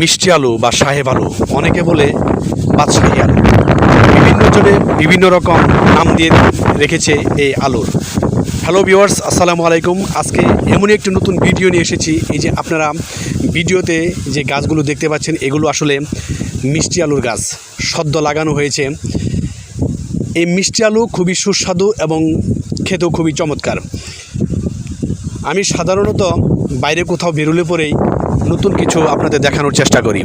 মিষ্টি আলু বা সাহেব আলু, অনেকে বলে বাদশাহী আলু। বিভিন্ন জনে বিভিন্ন রকম নাম দিয়ে রেখেছে এই আলুর। হ্যালো ভিওয়ার্স আসসালামু আলাইকুম। আজকে এমনই একটি নতুন ভিডিও নিয়ে এসেছি। এই যে আপনারা ভিডিওতে যে গাছগুলো দেখতে পাচ্ছেন, এগুলো আসলে মিষ্টি আলুর গাছ। সদ্য লাগানো হয়েছে। এই মিষ্টি আলু খুবই সুস্বাদু এবং খেতেও খুবই চমৎকার। আমি সাধারণত বাইরে কোথাও বেরোলে পরেই নতুন কিছু আপনাদের দেখানোর চেষ্টা করি।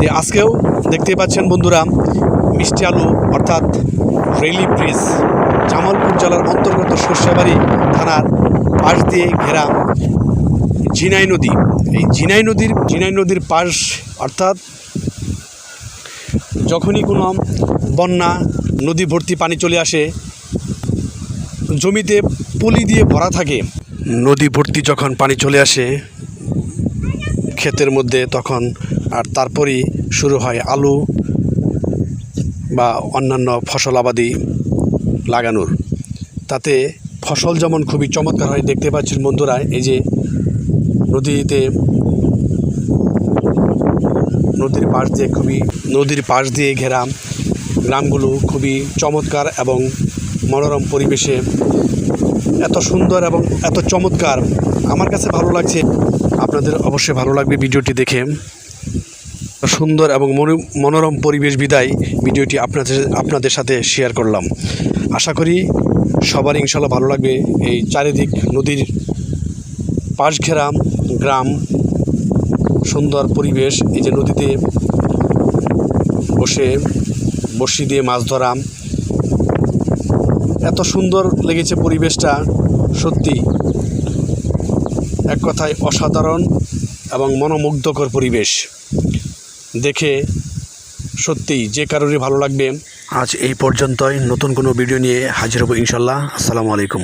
যে আজকেও দেখতে পাচ্ছেন বন্ধুরা, মিষ্টি আলু অর্থাৎ রেলি ব্রিজ, জামালপুর জেলার অন্তর্গত শস্যাবাড়ি থানার পাশ দিয়ে ঘেরা ঝিনাই নদী। এই ঝিনাই নদীর ঝিনাই নদীর পাশ অর্থাৎ যখনই কোনো বন্যা, নদী ভর্তি পানি চলে আসে, জমিতে পলি দিয়ে ভরা থাকে, নদী ভর্তি যখন পানি চলে আসে ক্ষেতের মধ্যে তখন আর তারপরই শুরু হয় আলু বা অন্যান্য ফসল আবাদি লাগানোর। তাতে ফসল যেমন খুবই চমৎকার হয়, দেখতে পাচ্ছেন বন্ধুরা, এই যে নদীতে, নদীর পাশ দিয়ে খুবই, নদীর পাশ দিয়ে ঘেরা গ্রামগুলো খুবই চমৎকার এবং মনোরম পরিবেশে এত সুন্দর এবং এত চমৎকার। আমার কাছে ভালো লাগছে আপনাদের অবশ্যই ভালো লাগবে ভিডিওটি দেখে। সুন্দর এবং মনো- মনোরম পরিবেশ বিদায় ভিডিওটি আপনাদের আপনাদের সাথে শেয়ার করলাম। আশা করি সবার ইনশাল্লাহ ভালো লাগবে। এই চারিদিক নদীর পাশ ঘেরা গ্রাম, সুন্দর পরিবেশ, এই যে নদীতে বসে বসি দিয়ে মাছ ধরা এত সুন্দর লেগেছে পরিবেশটা, সত্যি। এক কথায় অসাধারণ এবং মনোমুগ্ধকর পরিবেশ। দেখে সত্যিই যে কারোরই ভালো লাগবে। আজ এই পর্যন্তই। নতুন কোনো ভিডিও নিয়ে হাজির হব ইনশাল্লাহ। আসসালামু আলাইকুম।